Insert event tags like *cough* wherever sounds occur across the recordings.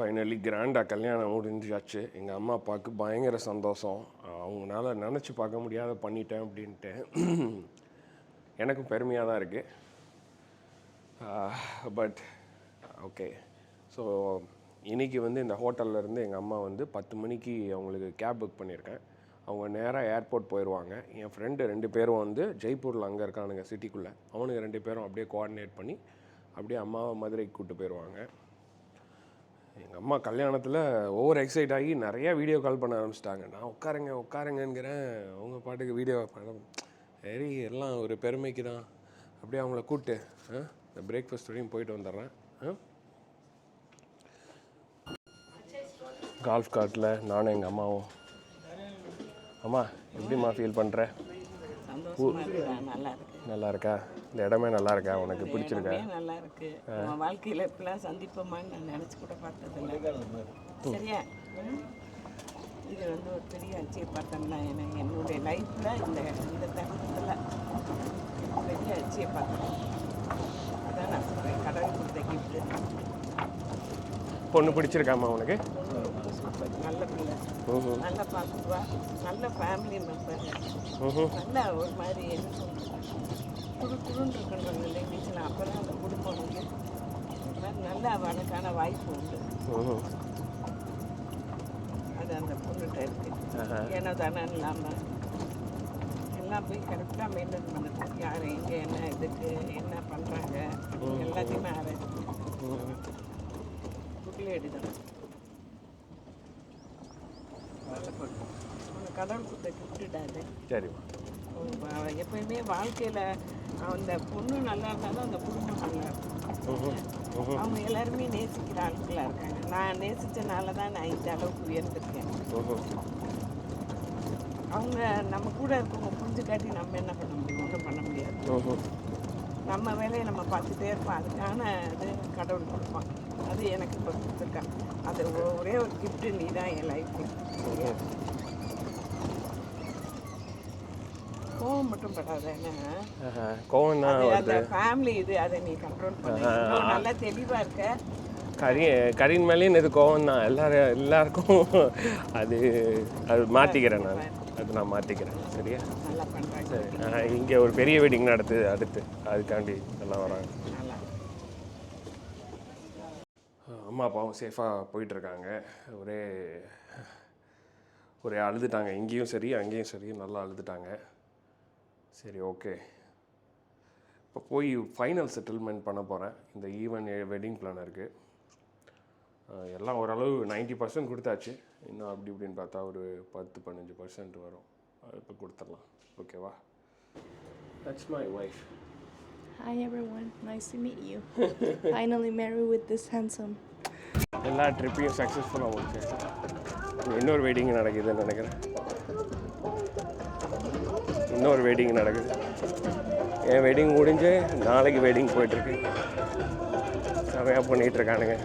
Finally கிராண்டாக கல்யாணம் முடிஞ்சாச்சு. எங்கள் அம்மா அப்பாவுக்கு பயங்கர சந்தோஷம். அவங்களால நினச்சி பார்க்க முடியாத பண்ணிட்டேன் அப்படின்ட்டு. எனக்கும் பெருமையாக தான் இருக்குது பட் ஓகே ஸோ இன்றைக்கி வந்து இந்த ஹோட்டல்லேருந்து எங்கள் அம்மா வந்து பத்து மணிக்கு அவங்களுக்கு கேப் புக் பண்ணியிருக்கேன். அவங்க நேராக ஏர்போர்ட் போயிடுவாங்க என் ஃப்ரெண்டு ரெண்டு பேரும் வந்து ஜெய்ப்பூரில் அங்கே இருக்கானுங்க சிட்டிக்குள்ளே அவனுங்க ரெண்டு பேரும் அப்படியே கோஆர்டினேட் பண்ணி அப்படியே அம்மாவை மதுரைக்கு கூப்பிட்டு போயிடுவாங்க எங்கள் அம்மா கல்யாணத்தில் ஓவர் எக்ஸைட் ஆகி நிறைய வீடியோ கால் பண்ண ஆரம்பிச்சிட்டாங்க. நான் உட்காருங்க உட்காருங்கிறேன் அவங்க பாட்டுக்கு வீடியோ படம் சரி எல்லாம் ஒரு பெருமைக்கு தான் அப்படியே அவங்கள கூப்பிட்டு ஆ, இந்த பிரேக்ஃபாஸ்ட் வரையும் போயிட்டு வந்துடுறேன். ஆ? கால்ஃப் கார்ட்டில் நானும் எங்கள் அம்மாவும். அம்மா எப்படிம்மா ஃபீல் பண்ணுறேன் நல்லா இருக்கு? நல்லா இருக்கா. இந்த இடமே நல்லா இருக்கா உனக்கு பிடிச்சிருக்கா? நல்லா இருக்கு உன் வாழ்க்கையில இப்பெல்லாம் சந்திப்போமான்னு நான் நினைச்சு கூட பார்த்ததில்ல. சரியா? இது வந்து ஒரு பெரிய அச்சீவ்மெண்ட் தான் எனக்கு என்னுடைய லைஃப்ல இந்த இந்த தருணத்துல பெரிய அச்சீவ்மெண்ட் அதான் நான் சொல்றேன் கடவுள் கொடுத்த கிஃப்ட் பொண்ணு பிடிச்சிருக்காம்மா உனக்கு? நல்ல பிள்ளை. நல்லா பார்த்துக்குவா நல்ல ஃபேமிலி மெம்பர். நல்லா ஒரு மாதிரி என்ன சொல்றது குடு குடுன்னு இருக்கின்ற லேடிஸ்லாம் அப்புறம் அந்த குடும்பம் வந்து ஒரு மாதிரி நல்ல அவனுக்கான வாய்ப்பு உண்டு. அது அந்த பொண்ணுகிட்ட இருக்கு. ஆஹா. ஏனோ தானே இல்லாமல் எல்லாம் போய் கரெக்டாக மெயின்டைன் பண்ணுது. யார் எங்கே என்ன இதுக்கு என்ன பண்ணுறாங்க எல்லாத்தையுமே நல்ல பொண்ணு உனக்கு கடவுள் கொடுத்த கிஃப்ட்டுடாது சரிம்மா எப்பயுமே வாழ்க்கையில் அந்த பொண்ணு நல்லா இருந்தாலும் அந்த குடும்பம் நல்லா இருக்கும். அவங்க எல்லாருமே நேசிக்கிற ஆட்களாக இருக்காங்க. நான் நேசிச்சனால தான் நான் இந்த அளவுக்கு உயர்ந்திருக்கேன். அவங்க நம்ம கூட இருக்கவங்க புரிஞ்சு காட்டி நம்ம என்ன பண்ண முடியும்? ஒன்றும் பண்ண முடியாது. நம்ம வேலையை நம்ம பார்த்துட்டே இருப்போம். அதுக்கான இது கடவுள் கொடுப்பான். அது எனக்கு இப்போ கொடுத்துருக்கான். அது ஒரே ஒரு gift நீ தான் என் லைஃப்ல கோவம் மட்டும் படாத. கோவம் தான் வருது. ஃபேமிலி இது அதை நீ கண்ட்ரோல் பண்ண. நல்லா தெளிவாக இருக்க. கரி கரின் மேலேயும் இது கோவம் தான் எல்லாரும் எல்லாருக்கும் அது அது மாற்றிக்கிறேன் நான். அது நான் மாற்றிக்கிறேன் சரியா? சரி. இங்கே ஒரு பெரிய வெட்டிங் நடத்துது அடுத்து. அதுக்காண்டி எல்லாம் வராங்க. அம்மா அப்பாவும் சேஃபாக போயிட்டுருக்காங்க. ஒரே ஒரே அழுதுட்டாங்க. இங்கேயும் சரி அங்கேயும் சரி நல்லா அழுதுட்டாங்க. சரி ஓகே இப்போ போய் ஃபைனல் செட்டில்மெண்ட் பண்ண போகிறேன் இந்த ஈவன் வெட்டிங் பிளானருக்கு எல்லாம் ஓரளவு 90% பர்சன்ட் கொடுத்தாச்சு. இன்னும் அப்படி இப்படின்னு பார்த்தா ஒரு பத்து பதினஞ்சு பர்சன்ட் வரும். அது இப்போ கொடுத்துடலாம். ஓகேவா that's my wife Hi everyone, nice to meet you. *laughs* Finally married with this handsome. எல்லா ட்ரிப்பையும் சக்ஸஸ்ஃபுல்லாக முடிச்சு இன்னொரு வெட்டிங் நடக்குதுன்னு நினைக்கிறேன். இன்னொரு வெட்டிங் நடக்குது. என் வெட்டிங் முடிஞ்சு நாளைக்கு வெட்டிங் போயிட்டுருக்கு. செமையாக பண்ணிகிட்ருக்கானுங்க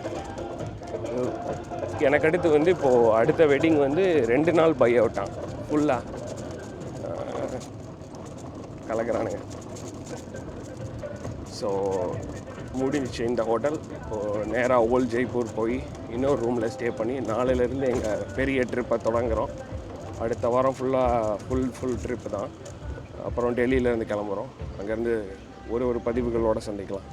எனக்கு அடுத்து வந்து இப்போது அடுத்த வெட்டிங் வந்து ரெண்டு நாள் பை அவுட்டான் ஃபுல்லாக கலக்கிறானுங்க. ஸோ முடிஞ்சிச்சு இந்த ஹோட்டல் இப்போது நேராக ஓல்ட் ஜெய்ப்பூர் போய் இன்னொரு ரூமில் ஸ்டே பண்ணி நாளையிலேருந்து எங்கள் பெரிய ட்ரிப்பை தொடங்குகிறோம் அடுத்த வாரம் ஃபுல்லாக ஃபுல் ஃபுல் ட்ரிப்பு தான். அப்புறம் டெல்லியிலேருந்து கிளம்புறோம். அங்கேருந்து ஒரு ஒரு பதிவுகளோடு சந்திக்கலாம்.